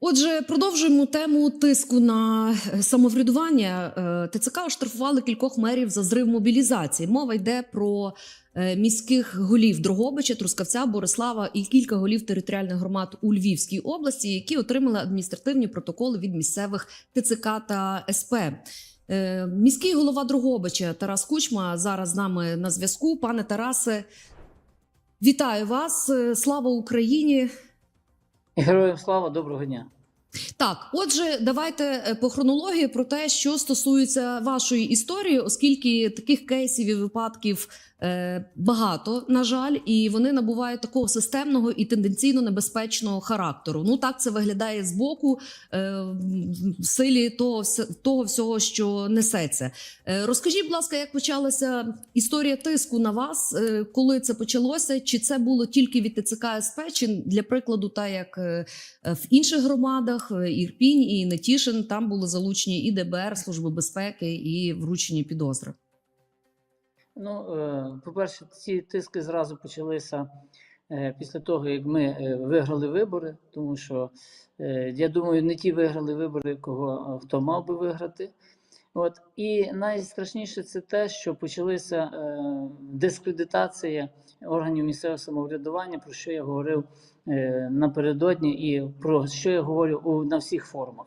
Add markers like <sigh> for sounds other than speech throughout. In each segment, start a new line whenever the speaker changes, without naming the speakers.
Отже, продовжуємо тему тиску на е, самоврядування. Е, ТЦК оштрафували кількох мерів за зрив мобілізації. Мова йде про е, міських голів Дрогобича, Трускавця, Борислава і кілька голів територіальних громад у Львівській області, які отримали адміністративні протоколи від місцевих ТЦК та СП. Міський голова Дрогобича Тарас Кучма зараз з нами на зв'язку. Пане Тарасе, вітаю вас! Слава Україні!
Героям слава, доброго дня.
Так, отже, давайте е, по хронології про те, що стосується вашої історії, оскільки таких кейсів і випадків багато, на жаль, і вони набувають такого системного і тенденційно небезпечного характеру. Ну так це виглядає з боку е, в силі того, того всього, що несеться. Е, розкажіть, будь ласка, як почалася історія тиску на вас, е, коли це почалося? Чи це було тільки від ТЦК СП, чи для прикладу, та як е, Е, В інших громадах е, Ірпінь і Нетішин там були залучені і ДБР, Служба безпеки, і вручені підозри.
Ну, е, по-перше, ці тиски зразу почалися е, після того, як ми е, виграли вибори, тому що я думаю, не ті виграли вибори, кого хто мав би виграти. От і найстрашніше це те, що почалася дискредитація органів місцевого самоврядування, про що я говорив напередодні, і про що я говорю на всіх форумах.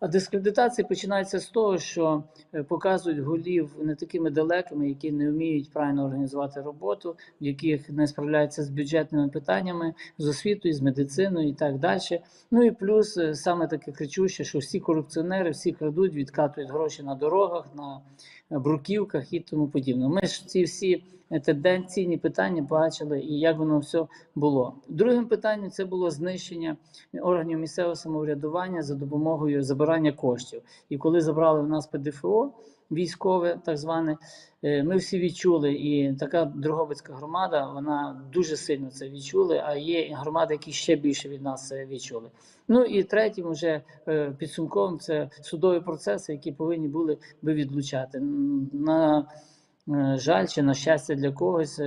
А дискредитація починається з того, що е, показують голів не такими далекими, які не вміють правильно організувати роботу, в яких не справляються з бюджетними питаннями, з освітою, з медициною і так далі. Ну і плюс е, саме таке кричуще, що всі корупціонери, всі крадуть, відкатують гроші на дорогах, на бруківках і тому подібне. Ми ж ці всі е, тенденційні питання бачили і як воно все було. Другим питанням це було знищення органів місцевого самоврядування за допомогою забирання коштів. І коли забрали в нас ПДФО військове, так зване, е, ми всі відчули, і така Дрогобицька громада, вона дуже сильно це відчули. А є громади, які ще більше від нас це відчули. Ну і третім, вже підсумком, це судові процеси, які повинні були би відлучати. На е, жаль, чи на щастя для когось.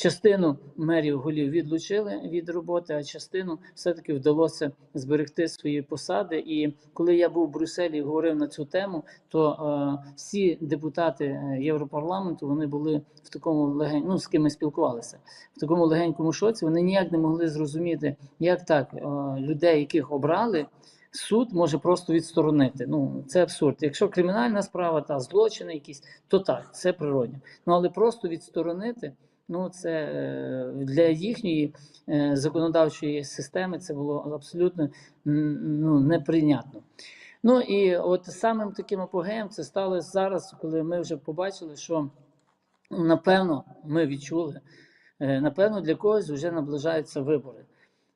Частину мерів голів відлучили від роботи, а частину все-таки вдалося зберегти свої посади. І коли я був в Брюсселі і говорив на цю тему, то е, всі депутати е, Європарламенту вони були в такому легень... ну, з ким ми спілкувалися, в такому легенькому шоці. Вони ніяк не могли зрозуміти, як так е, людей, яких обрали. Суд може просто відсторонити. Ну це абсурд. Якщо кримінальна справа та злочини якісь, то так, це природньо. Ну але просто відсторонити. Ну, це е, для їхньої е, законодавчої системи це було абсолютно ну, неприйнятно. Ну і от самим таким апогеєм це сталося зараз, коли ми вже побачили, що напевно ми відчули, е, напевно, для когось вже наближаються вибори.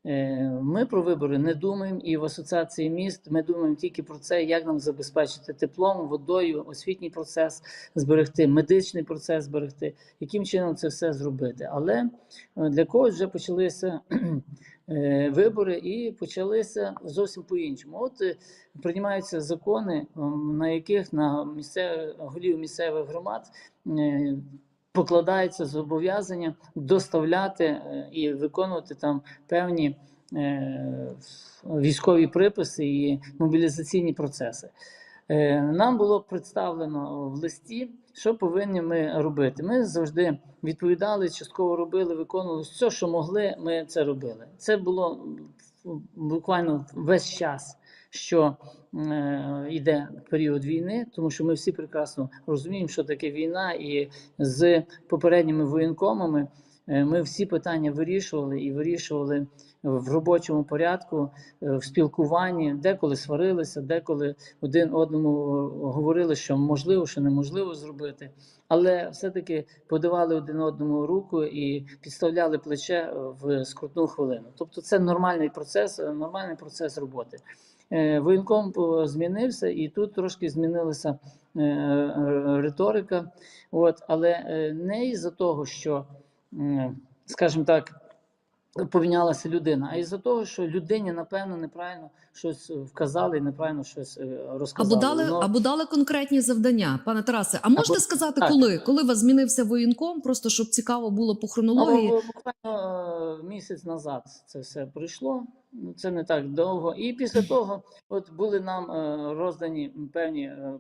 Е, Ми про вибори не думаємо, і в асоціації міст ми думаємо тільки про це, як нам забезпечити теплом, водою, освітній процес зберегти, медичний процес зберегти, яким чином це все зробити. Але е, для когось вже почалися <clears throat> е, вибори і почалися зовсім по-іншому. От приймаються закони, на яких на місцевих голів місцевих громад. Покладається зобов'язання доставляти е, і виконувати там певні е, військові приписи і мобілізаційні процеси. Е, Нам було представлено в листі, що повинні ми робити. Ми завжди відповідали, частково робили, виконували все, що могли, ми це робили. Це було буквально весь час, що е, йде період війни, тому що ми всі прекрасно розуміємо, що таке війна, і з попередніми воєнкомами е, ми всі питання вирішували і вирішували в робочому порядку, е, в спілкуванні, деколи сварилися, деколи один одному говорили, що можливо, що неможливо зробити, але все-таки подавали один одному руку і підставляли плече в скрутну хвилину. Тобто, це нормальний процес, нормальний процес роботи. Е, Воєнком е, змінився, і тут трошки змінилася е, риторика. От, але не із-за того, що, скажімо так, помінялася людина, а із-за того, що людині, напевно, неправильно щось вказали і неправильно щось е, розказали.
Або дали,
Воно-
або дали конкретні завдання, пане Тарасе. А можете
Або-
сказати,
так.
коли? Коли вас змінився воєнком, просто щоб цікаво було по хронології?
Ну, буквально е, місяць назад це все прийшло. це не так довго. І після того, от були нам е, роздані певні е,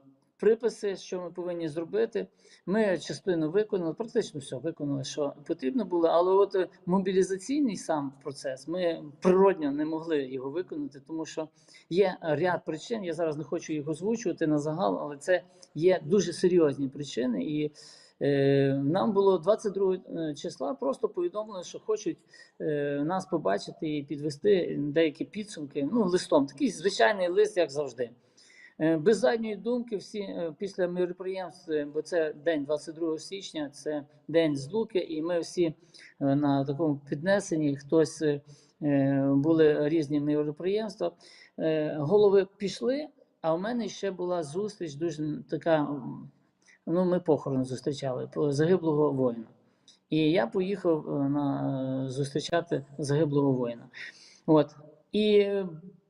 приписи, що ми повинні зробити. Ми частину виконали, практично все виконали, що потрібно було. Але от е, мобілізаційний сам процес ми природньо не могли його виконати, тому що є ряд причин. Я зараз не хочу їх озвучувати на загал, але це є дуже серйозні причини. І е, нам було 22 числа просто повідомлено, що хочуть е, нас побачити і підвести деякі підсумки. Ну, листом, такий звичайний лист, як завжди. Е, Без задньої думки, всі е, після міроприємств, бо це день 22 січня, це день злуки, і ми всі е, на такому піднесенні. Хтось були різні міроприємства. Голови пішли, а в мене ще була зустріч, дуже така. Ну, ми похорон зустрічали загиблого воїна. І я поїхав на зустрічати загиблого воїна. От. І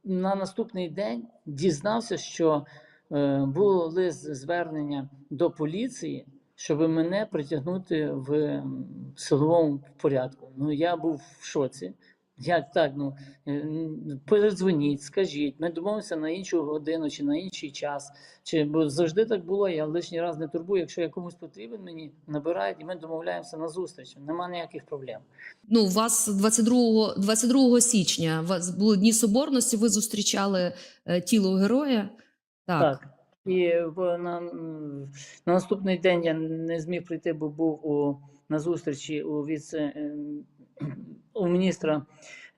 на наступний день дізнався, що е, було лист звернення до поліції, щоб мене притягнути в силовому порядку. Ну я був в шоці. Як так? Ну е, передзвоніть, скажіть, ми домовимося на іншу годину чи на інший час. Чи бо завжди так було? Я лишній раз не турбую. Якщо я комусь потрібен, мені набирають, і ми домовляємося на зустріч. Нема ніяких проблем.
Ну, у вас 22, 22 січня у вас були дні соборності, ви зустрічали е, тіло героя. Так.
Так. І на, на наступний день я не зміг прийти, бо був у, на зустрічі у віце ем, у міністра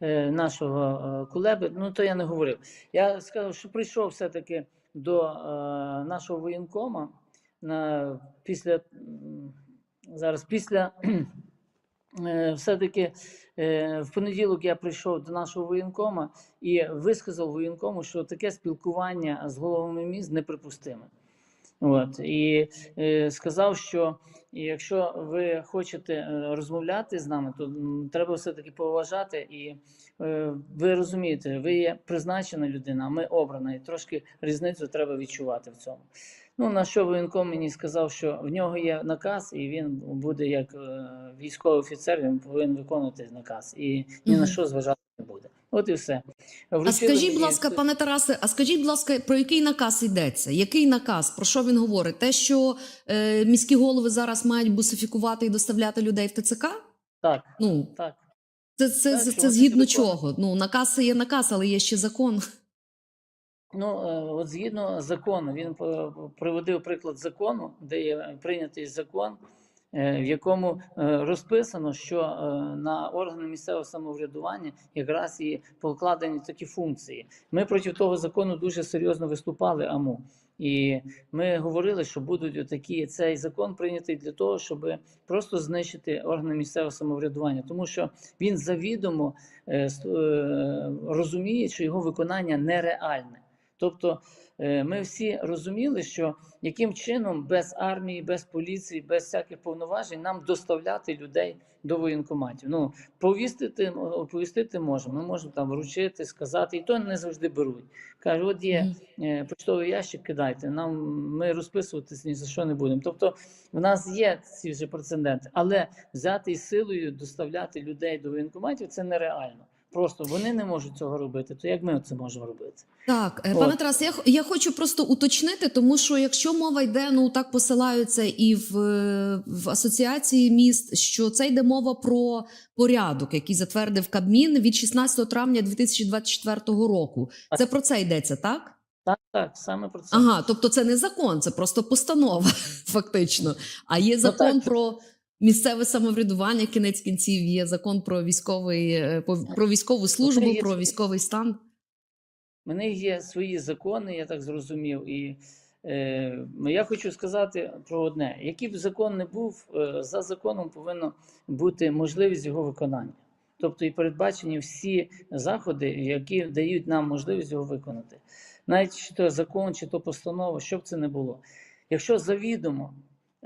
е, нашого е, Кулеби. Ну то я не говорив. Я сказав, що прийшов все-таки до е, нашого воєнкома на після зараз після. Все-таки в понеділок я прийшов до нашого воєнкома і висказав воєнкому, що таке спілкування з головами міст неприпустиме. От і е, сказав, що якщо ви хочете е, розмовляти з нами, то треба все-таки поважати. І е, ви розумієте, ви є призначена людина, а ми обрана, і трошки різницю треба відчувати в цьому. Ну на що воєнком мені сказав, що в нього є наказ, і він буде як е, військовий офіцер, він повинен виконувати наказ, і ні на що зважати. От і все.
А скажіть, будь ласка, пане Тарасе, а скажіть, будь ласка, про який наказ йдеться? Який наказ? Про що він говорить? Те, що е, міські голови зараз мають бусифікувати і доставляти людей в ТЦК?
так,
Ну,
так.
це, це,
Так,
це, це згідно чого? Ну, наказ є наказ, але є ще закон.
Ну, е, от згідно закону, він по- приводив приклад закону, де є прийнятий закон, е, в якому е, розписано, що е, на органи місцевого самоврядування якраз і покладені такі функції. Ми проти того закону дуже серйозно виступали АМУ. І ми говорили, що будуть такі цей закон прийнятий для того, щоб просто знищити органи місцевого самоврядування, тому що він завідомо е, е, розуміє, що його виконання нереальне. Тобто е, ми всі розуміли, що яким чином без армії, без поліції, без всяких повноважень нам доставляти людей до воєнкоматів. Ну, повістити, оповістити можемо. Ми можемо там вручити, сказати, і то не завжди беруть. Кажуть, от є е, почтовий ящик, кидайте. Нам ми розписуватись ні за що не будемо. Тобто, в нас є ці вже прецеденти, але взяти і силою доставляти людей до воєнкоматів це нереально. Просто вони не можуть цього робити. То як ми це можемо робити?
Так, е,
От.
пане Тарас, я, я хочу просто уточнити, тому що якщо мова йде, ну так посилаються і в, в асоціації міст, що це йде мова про порядок, який затвердив Кабмін від 16 травня 2024 року. Це про це йдеться, так?
Так, так, саме про це.
Ага, тобто це не закон, це просто постанова, <laughs> фактично. А є закон
так.
про місцеве самоврядування, кінець кінців, є закон про військовий е, про військову службу, про військовий стан.
У мене є свої закони, я так зрозумів. І е, я хочу сказати про одне: який б закон не був, е, за законом повинна бути можливість його виконання. Тобто і передбачені всі заходи, які дають нам можливість його виконати. Навіть чи то закон, чи то постанова, що б це не було. Якщо завідомо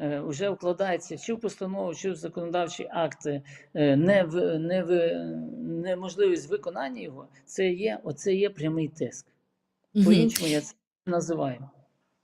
вже вкладається чи в постанову, чи в законодавчі акти е, не в, не в, неможливість виконання його, це є, оце є прямий тиск. По-іншому я це називаю.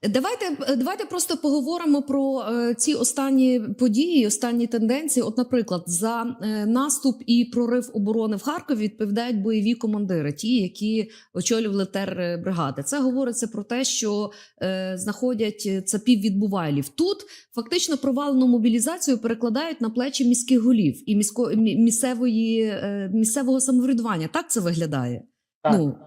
Давайте, давайте просто поговоримо про е, ці останні події, останні тенденції. От, наприклад, за е, наступ і прорив оборони в Харкові відповідають бойові командири, ті, які очолювали тербригади. Це говориться про те, що е, знаходять цапів відбувайлів. Тут фактично провалену мобілізацію перекладають на плечі міських голів і місько, місцевої е, місцевого самоврядування. Так це виглядає.
Так.
Ну.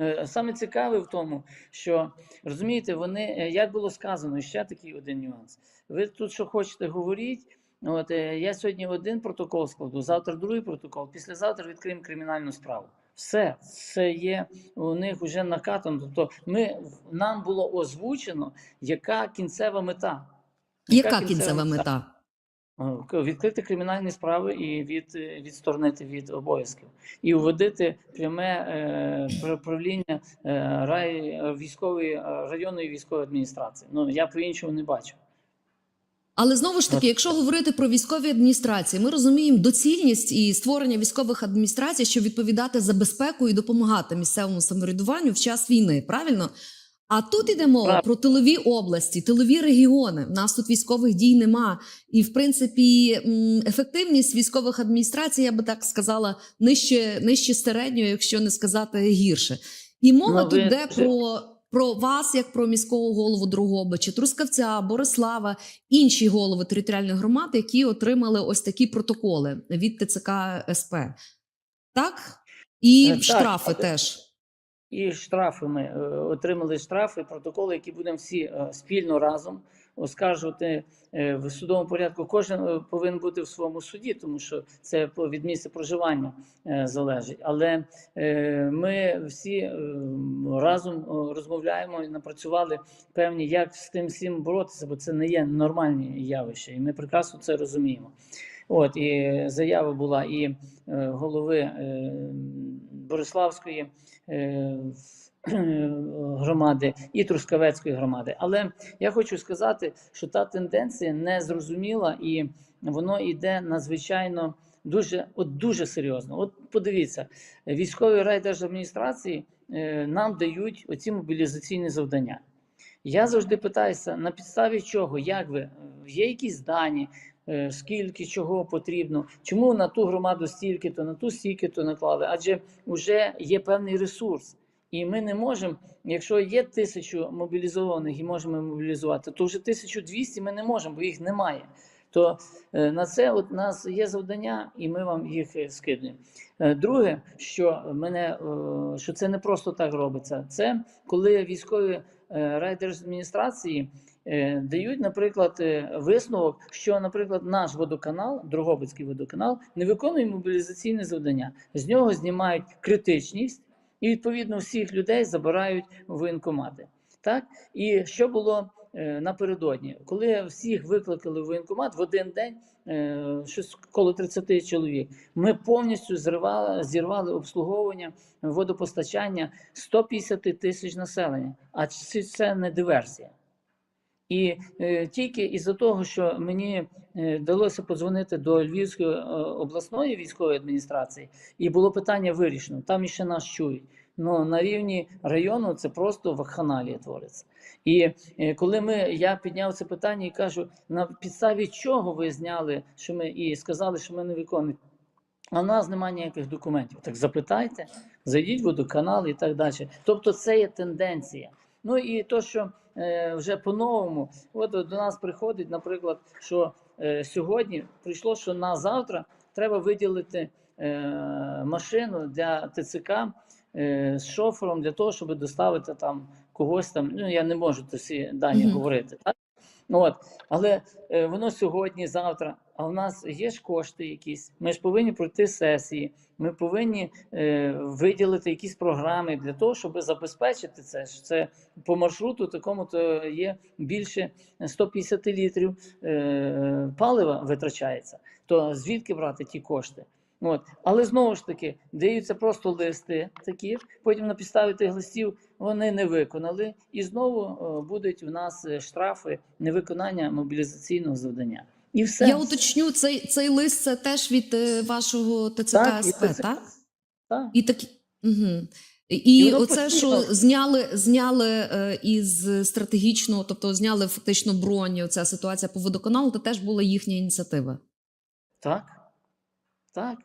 Е, Саме цікаве в тому, що розумієте, вони, е, як було сказано, ще такий один нюанс. Ви тут що хочете говоріть. От е, я сьогодні один протокол складу, завтра другий протокол, післязавтра відкриємо кримінальну справу. Все це є у них вже накатано. Тобто, ми нам було озвучено, яка кінцева мета.
Яка кінцева мета?
К- Відкрити кримінальні справи і від, е, відсторонити від обов'язків, і вводити пряме е, правління е, рай, військової е, районної військової адміністрації. Ну я по-іншому не бачу.
Але знову ж таки, якщо говорити про військові адміністрації, ми розуміємо доцільність і створення військових адміністрацій, щоб відповідати за безпеку і допомагати місцевому самоврядуванню в час війни. Правильно? А тут іде мова про тилові області, тилові регіони. У нас тут військових дій нема. І, в принципі, ефективність військових адміністрацій, я би так сказала, нижче, нижче середньої, якщо не сказати гірше. І мова
Ну,
тут
ви
йде про, про вас, як про міського голову Другобича, Трускавця, Борислава, інші голови територіальних громад, які отримали ось такі протоколи від ТЦК СП. Так? І
Е, так,
штрафи
але-
теж.
І штрафи ми е, отримали штрафи, протоколи, які будемо всі е, спільно разом оскаржувати е, в судовому порядку. Кожен повинен бути в своєму суді, тому що це від місця проживання залежить. Але ми всі разом розмовляємо і напрацювали певні, як з тим всім боротися, бо це не є нормальні явища, і ми прекрасно це розуміємо. От і заява була і е, голови е, Бориславської е, громади і Трускавецької громади. Але я хочу сказати, що та тенденція не зрозуміла і воно йде надзвичайно дуже, от дуже серйозно. От подивіться, військові райдержадміністрації нам дають оці мобілізаційні завдання. Я завжди питаюся, на підставі чого, як ви, є якісь дані, скільки чого потрібно, чому на ту громаду стільки, то на ту стільки то наклали, адже вже є певний ресурс. І ми не можемо, якщо є тисячу мобілізованих і можемо мобілізувати, то вже 1200 ми не можемо, бо їх немає. То е, на це от у нас є завдання, і ми вам їх е, скидуємо. Е, Друге, що мене е, що це не просто так робиться, це коли військові е, райдержадміністрації е, дають, наприклад, е, висновок, що, наприклад, наш водоканал, Дрогобицький водоканал, не виконує мобілізаційне завдання. З нього знімають критичність, і відповідно всіх людей забирають в воєнкомати. Так і що було е, напередодні, коли всіх викликали в воєнкомат в один день, е, щось коло 30 чоловік. Ми повністю зривали, зірвали обслуговування водопостачання 150 тисяч населення. А чи це не диверсія? І е, тільки із-за того, що мені е, вдалося подзвонити до Львівської е, обласної військової адміністрації, і було питання вирішено. Там іще нас чують. Ну на рівні району це просто вакханалія твориться. І коли ми я підняв це питання і кажу, на підставі чого ви зняли, що ми і сказали, що ми не виконуємо. А в нас немає ніяких документів. Так запитайте, зайдіть в водоканал і так далі. Тобто, це є тенденція. Ну і то, що е, вже по-новому, от до нас приходить, наприклад, що е, сьогодні прийшло, що на завтра треба виділити е, машину для ТЦК е, з шофером для того, щоб доставити там когось там. Ну я не можу всі дані
Мгм.
говорити. Так? От, але е, воно сьогодні, завтра. А в нас є ж кошти якісь. Ми ж повинні пройти сесії. Ми повинні е, виділити якісь програми для того, щоб забезпечити це. Це по маршруту такому то є більше 150 літрів е, палива витрачається. То звідки брати ті кошти? От. Але знову ж таки даються просто листи такі, потім на підставі тих листів вони не виконали, і знову е, будуть у нас е, штрафи невиконання мобілізаційного завдання. І все.
Я уточню, цей, цей лист це теж від е, вашого ТЦК
Так,
СП,
це-
так?
Так.
І так... Угу. І,
І
оце,
постійно-
що зняли, зняли е, із стратегічного, тобто зняли фактично бронь, оця ситуація по водоканалу, це теж була їхня ініціатива.
Так. Так.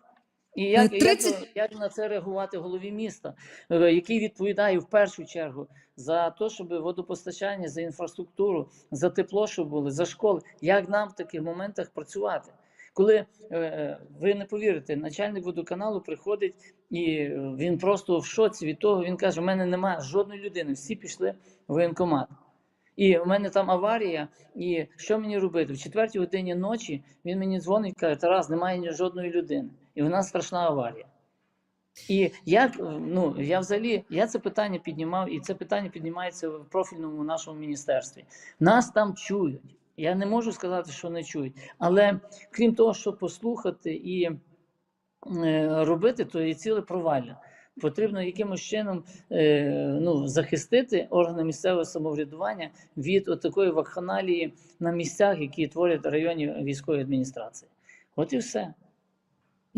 І як,
30
як, як на це реагувати голові міста, е, який відповідає в першу чергу за те, щоб водопостачання, за інфраструктуру, за тепло, щоб були, за школи. Як нам в таких моментах працювати? Коли е, е, ви не повірите, начальник водоканалу приходить і е, він просто в шоці від того, він каже: у мене немає жодної людини, всі пішли в воєнкомат. І в мене там аварія, і що мені робити? В четвертій годині ночі він мені дзвонить і каже, Тарас, немає жодної людини. І в нас страшна аварія. І як, ну, я взагалі, я це питання піднімав, і це питання піднімається в профільному нашому міністерстві. Нас там чують. Я не можу сказати, що не чують. Але крім того, щоб послухати і е, робити, то є ціле провалля. Потрібно якимось чином е, ну, захистити органи місцевого самоврядування від такої вакханалії на місцях, які творять районні військової адміністрації. От і все.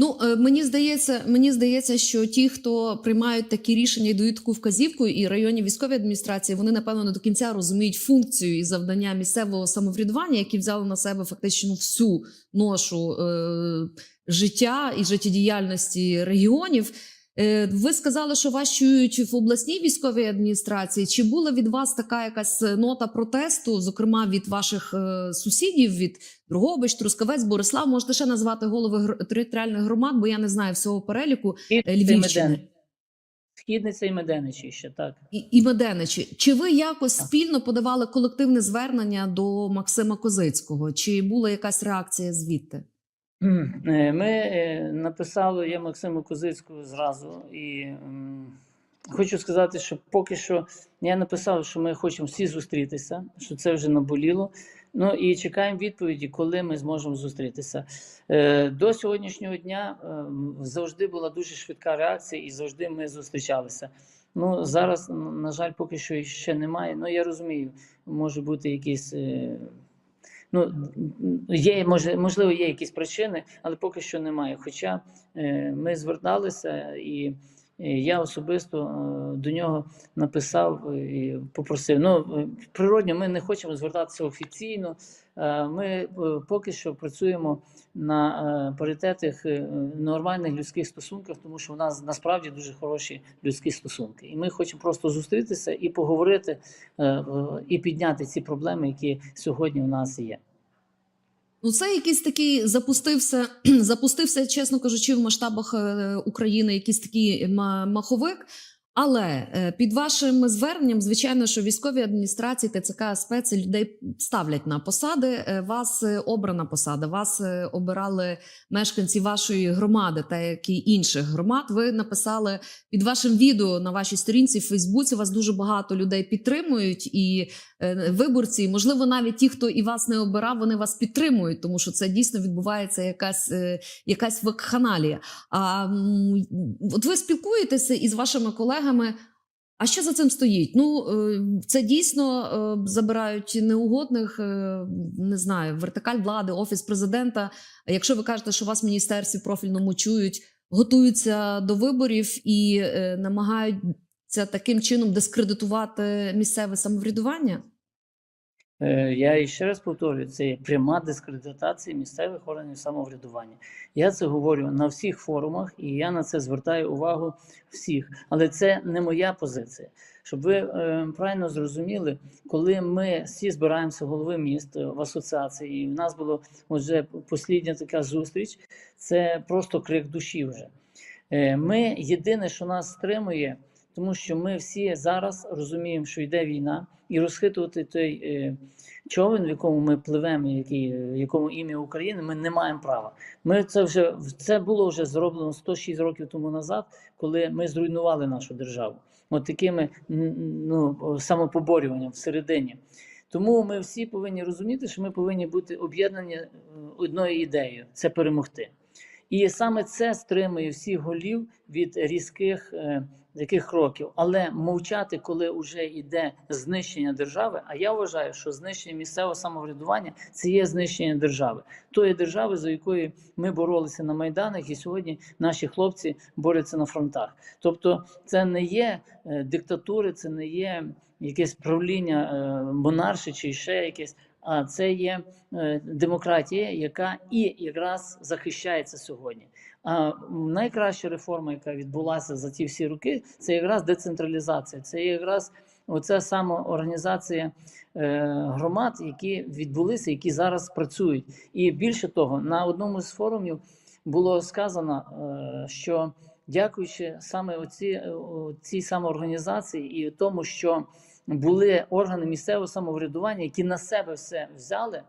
Ну е, мені здається, мені здається, що ті, хто приймають такі рішення і дають таку вказівку, і районні військові адміністрації, вони напевно не до кінця розуміють функцію і завдання місцевого самоврядування, які взяли на себе фактично всю ношу е, життя і життєдіяльності регіонів. Е, Ви сказали, що вас чують в обласній військовій адміністрації. Чи була від вас така якась нота протесту, зокрема від ваших е, сусідів, від Другобич, Трускавець, Борислав? Можете ще назвати голови територіальних громад, бо я не знаю всього переліку е, Львівщини
Східниця і Меденичі ще так.
і, і Меденичі. Чи ви якось
Так.
спільно подавали колективне звернення до Максима Козицького? Чи була якась реакція звідти?
Е, Ми е, написали я Максиму Козицькому зразу і хочу сказати, що поки що я написав, що ми хочемо всі зустрітися, що це вже наболіло. Ну і чекаємо відповіді, коли ми зможемо зустрітися. Е, До сьогоднішнього дня завжди була дуже швидка реакція, і завжди ми зустрічалися. Ну зараз, на жаль, поки що ще немає. Ну я розумію, може бути якісь. Ну, є, може, можливо, є якісь причини, але поки що немає. Хоча е, ми зверталися, і я особисто е, до нього написав і попросив. Ну, е, природньо, ми не хочемо звертатися офіційно. Е, Ми поки що працюємо на паритетах е, нормальних людських стосунках, тому що у нас насправді дуже хороші людські стосунки. І ми хочемо просто зустрітися і поговорити, і підняти ці проблеми, які сьогодні у нас є.
Ну, це якийсь такий запустився, <clears throat> запустився, чесно кажучи, в масштабах е, України якийсь такий ма- маховик. Але е, під вашим зверненням, звичайно, що військові адміністрації ТЦК СП це людей ставлять на посади. Е, Вас е, обрана посада, вас обирали мешканці вашої громади та як і інших громад. Ви написали під вашим відео на вашій сторінці в Фейсбуці. Вас дуже багато людей підтримують, і виборці, можливо, навіть ті, хто і вас не обирав, вони вас підтримують, тому що це дійсно відбувається якась, якась вакханалія. А от ви спілкуєтеся із вашими колегами. А що за цим стоїть? Ну е, це дійсно е, забирають неугодних, е, не знаю, вертикаль влади, офіс президента. Якщо ви кажете, що вас в міністерстві профільному чують, готуються до виборів і намагаються таким чином дискредитувати місцеве самоврядування?
Е, Я ще раз повторюю, це є пряма дискредитація місцевих органів самоврядування. Я це говорю на всіх форумах, і я на це звертаю увагу всіх. Але це не моя позиція. Щоб ви е, правильно зрозуміли, коли ми всі збираємося голови міст е, в асоціації, і в нас була вже послідня така зустріч, це просто крик душі вже. Е, Ми єдине, що нас стримує, тому що ми всі зараз розуміємо, що йде війна, і розхитувати той е, човен, в якому ми пливемо, який, в якому ім'я України, ми не маємо права. Ми це вже це було вже зроблено 106 років тому назад, коли ми зруйнували нашу державу. От такими ну, самопоборюванням всередині. Тому ми всі повинні розуміти, що ми повинні бути об'єднані е, одною ідеєю це перемогти. І саме це стримує всіх голів від різких е, таких кроків, але мовчати, коли вже йде знищення держави. А я вважаю, що знищення місцевого самоврядування це є знищення держави, тої держави, за якою ми боролися на майданах, і сьогодні наші хлопці борються на фронтах. Тобто, це не є е, диктатури, це не є якесь правління е, монарші чи ще якесь. А це є е, демократія, яка і якраз захищається сьогодні. А найкраща реформа, яка відбулася за ті всі роки, це якраз децентралізація. Це якраз оця самоорганізація е, громад, які відбулися, які зараз працюють. І більше того, на одному з форумів було сказано, е, що дякуючи саме цій самоорганізації і тому, що були органи місцевого самоврядування, які на себе все взяли.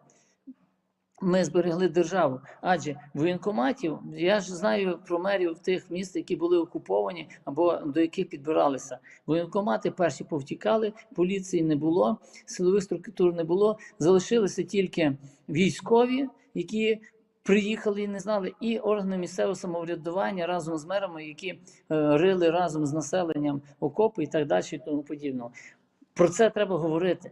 Ми зберегли державу. Адже воєнкоматів, я ж знаю про мерів тих міст, які були окуповані або до яких підбиралися. Воєнкомати перші повтікали, поліції не було, силових структур не було. Залишилися тільки військові, які приїхали і не знали, і органи місцевого самоврядування разом з мерами, які е, рили разом з населенням окопи і так далі, і тому подібного. Про це треба говорити.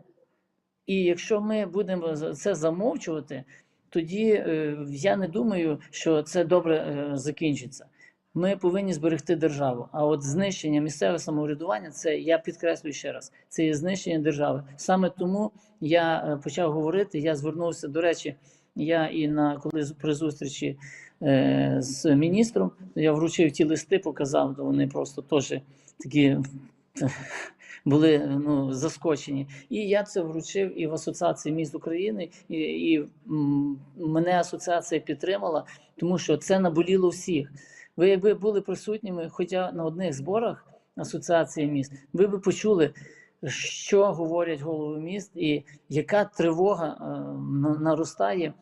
І якщо ми будемо це замовчувати, тоді е, я не думаю, що це добре е, закінчиться. Ми повинні зберегти державу. А от знищення місцевого самоврядування, це я підкреслюю ще раз, це є знищення держави. Саме тому я е, почав говорити. Я звернувся до речі. Я і на коли при зустрічі е, з міністром я вручив ті листи, показав, то вони просто теж такі були ну, заскочені. І я це вручив і в Асоціації міст України, і, і мене асоціація підтримала, тому що це наболіло всіх. Ви, якби були присутніми, хоча на одних зборах Асоціації міст, ви би почули, що говорять голови міст, і яка тривога е, на- наростає е,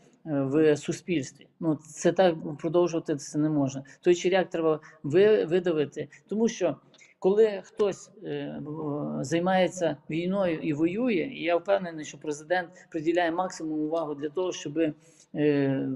в суспільстві. Ну це так продовжувати це не можна. Той черяк треба ви- видавити, тому що коли хтось е, займається війною і воює, і я впевнений, що президент приділяє максимум уваги для того, щоб е,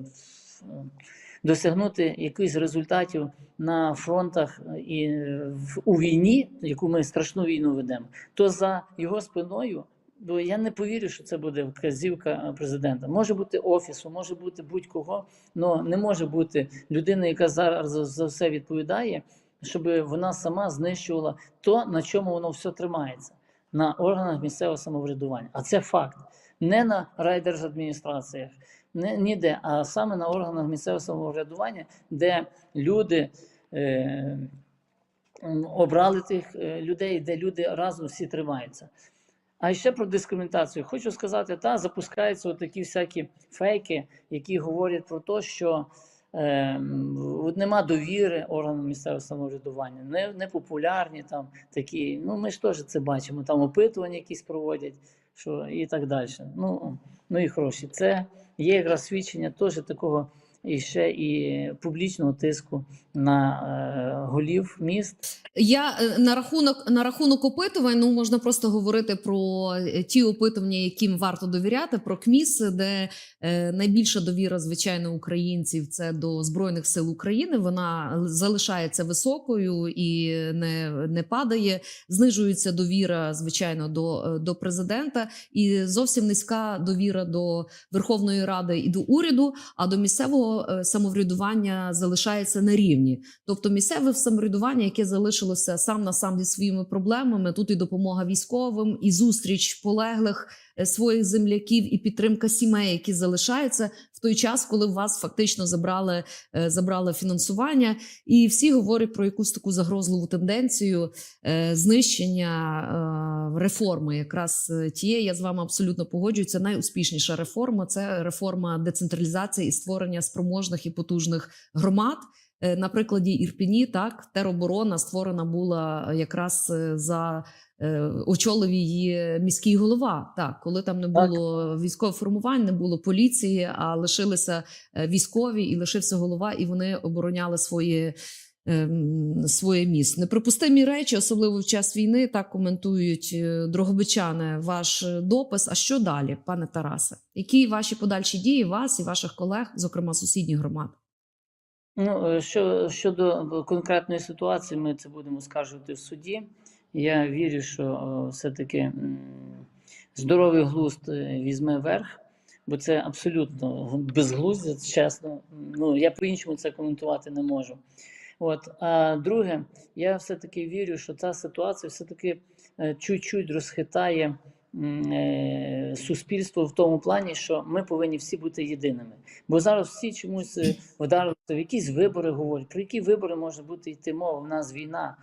досягнути якихось результатів на фронтах і в- у війні, яку ми страшну війну ведемо, то за його спиною. Бо я не повірю, що це буде вказівка е, президента. Може бути офісу, може бути будь-кого, але не може бути людина, яка зараз за, за все відповідає, щоб вона сама знищувала то, на чому воно все тримається, на органах місцевого самоврядування. А це факт. Не на райдержадміністраціях, не ніде, а саме на органах місцевого самоврядування, де люди е, обрали тих е, людей, де люди разом всі тримаються. А ще про дискримінацію. Хочу сказати, та запускаються такі всякі фейки, які говорять про те, що нема довіри органам місцевого самоврядування, не, не популярні там такі. Ну ми ж теж це бачимо. Там опитування якісь проводять, що і так далі. Ну, ну і гроші. Це є якраз свідчення теж такого і ще і публічного тиску на е, голів міст.
Я е, на рахунок на рахунок опитувань, ну можна просто говорити про е, ті опитування, яким варто довіряти, про КМІС, де е, найбільша довіра, звичайно, українців це до збройних сил України. Вона залишається високою і не, не падає. Знижується довіра, звичайно, до, до президента, і зовсім низька довіра до Верховної Ради і до уряду. А до місцевого самоврядування залишається на рівні. Тобто місцеве самоврядування, яке залишилося сам на сам зі своїми проблемами. Тут і допомога військовим, і зустріч полеглих е, своїх земляків, і підтримка сімей, які залишаються в той час, коли вас фактично забрали, е, забрали фінансування. І всі говорять про якусь таку загрозливу тенденцію е, знищення реформи. Якраз тієї я з вами абсолютно погоджуюсь. Це найуспішніша реформа. Це реформа децентралізації і створення спроможних і потужних громад. Е, На прикладі Ірпіні, так тероборона створена була якраз е, за е, очолив її міський голова. Так, коли там не було військових формувань, не було поліції, а лишилися е, військові і лишився голова, і вони обороняли свої. ем, Своє місце неприпустимі речі, особливо в час війни, так коментують е, дрогобичани ваш е, допис. А що далі, пане Тарасе? Які ваші подальші дії вас і ваших колег, зокрема сусідніх громад?
Ну, е, що, щодо конкретної ситуації, ми це будемо скаржувати в суді. Я вірю, що е, все-таки здоровий глузд е, візьме верх, бо це абсолютно безглуздя, чесно. Ну, я по-іншому це коментувати не можу. От. А друге, я все-таки вірю, що ця ситуація все-таки е, чуть-чуть розхитає е, суспільство в тому плані, що ми повинні всі бути єдиними. Бо зараз всі чомусь е, вдарилися в якісь вибори говорять. Про які вибори може бути йти мова? В нас війна,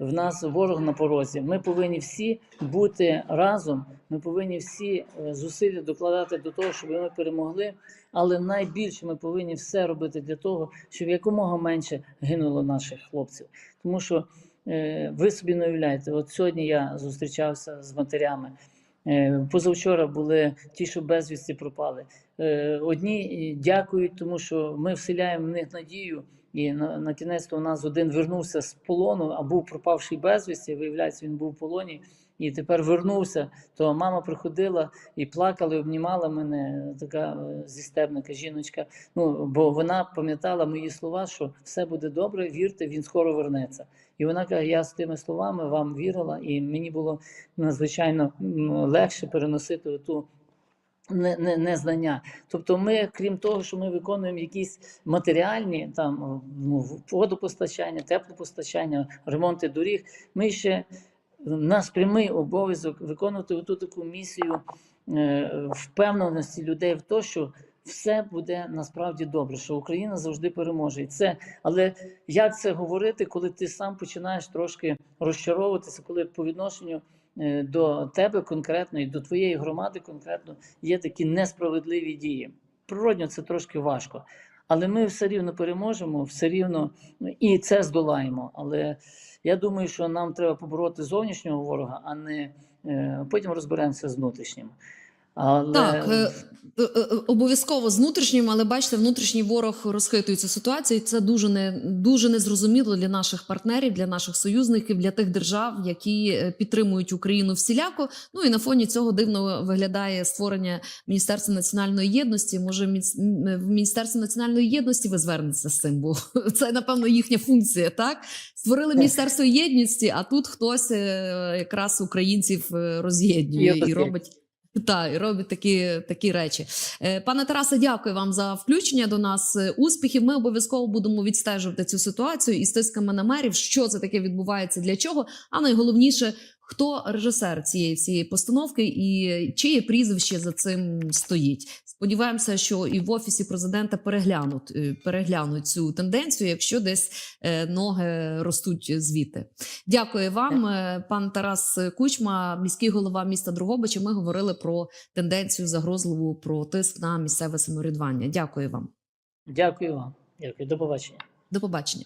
в нас ворог на порозі. Ми повинні всі бути разом. Ми повинні всі е, зусилля докладати до того, щоб ми перемогли. Але найбільше ми повинні все робити для того, щоб якомога менше гинуло наших хлопців. Тому що е, ви собі не уявляєте, от сьогодні я зустрічався з матерями. Е, Позавчора були ті, що безвісті пропали. Е, Одні е, дякують, тому що ми вселяємо в них надію. І на, на кінець у нас один вернувся з полону, а був пропавший безвісті. Виявляється, він був в полоні і тепер вернувся. То мама приходила і плакала, і обнімала мене, така е, зістебника жіночка. Ну бо вона пам'ятала мої слова, що все буде добре, вірте, він скоро вернеться. І вона каже: я з тими словами вам вірила, і мені було надзвичайно легше переносити ту не, не, незнання. Тобто, ми, крім того, що ми виконуємо якісь матеріальні там ну, водопостачання, теплопостачання, ремонти доріг, ми ще нас прямий обов'язок виконувати оту таку місію е, впевненості людей в те, що все буде насправді добре, що Україна завжди переможе. І це, але як це говорити, коли ти сам починаєш трошки розчаровуватися, коли по відношенню е, до тебе конкретно і до твоєї громади конкретно є такі несправедливі дії. Природньо це трошки важко. Але ми все рівно переможемо, все рівно ну, і це здолаємо. Але я думаю, що нам треба побороти зовнішнього ворога, а не е, потім розберемося з внутрішнім. Але
Так, е, е, е, обов'язково з внутрішнім, але бачите, внутрішній ворог розхитує цю ситуацію. і Це дуже не дуже незрозуміло для наших партнерів, для наших союзників, для тих держав, які підтримують Україну всіляко. Ну і на фоні цього дивно виглядає створення Міністерства національної єдності. Може, в Міністерство національної єдності ви звернетеся з цим, бо <laughs> це напевно їхня функція. Так створили Міністерство єдності, а тут хтось якраз українців е, роз'єднує
Є
і робить. Так, і робить такі, такі речі. Е, Пане Тарасе, дякую вам за включення до нас. Е, Успіхів. Ми обов'язково будемо відстежувати цю ситуацію і стисками на мерів, що це таке відбувається, для чого. А найголовніше, хто режисер цієї всієї постановки і чиє прізвище за цим стоїть. Сподіваємося, що і в офісі президента переглянуть, е, переглянуть цю тенденцію, якщо десь е, ноги ростуть звідти. Дякую вам, е, пан Тарас Кучма, міський голова міста Другобича. Ми говорили про тенденцію загрозливу про тиск на місцеве самоврядування. Дякую вам.
дякую вам. Дякую, до побачення.
До побачення.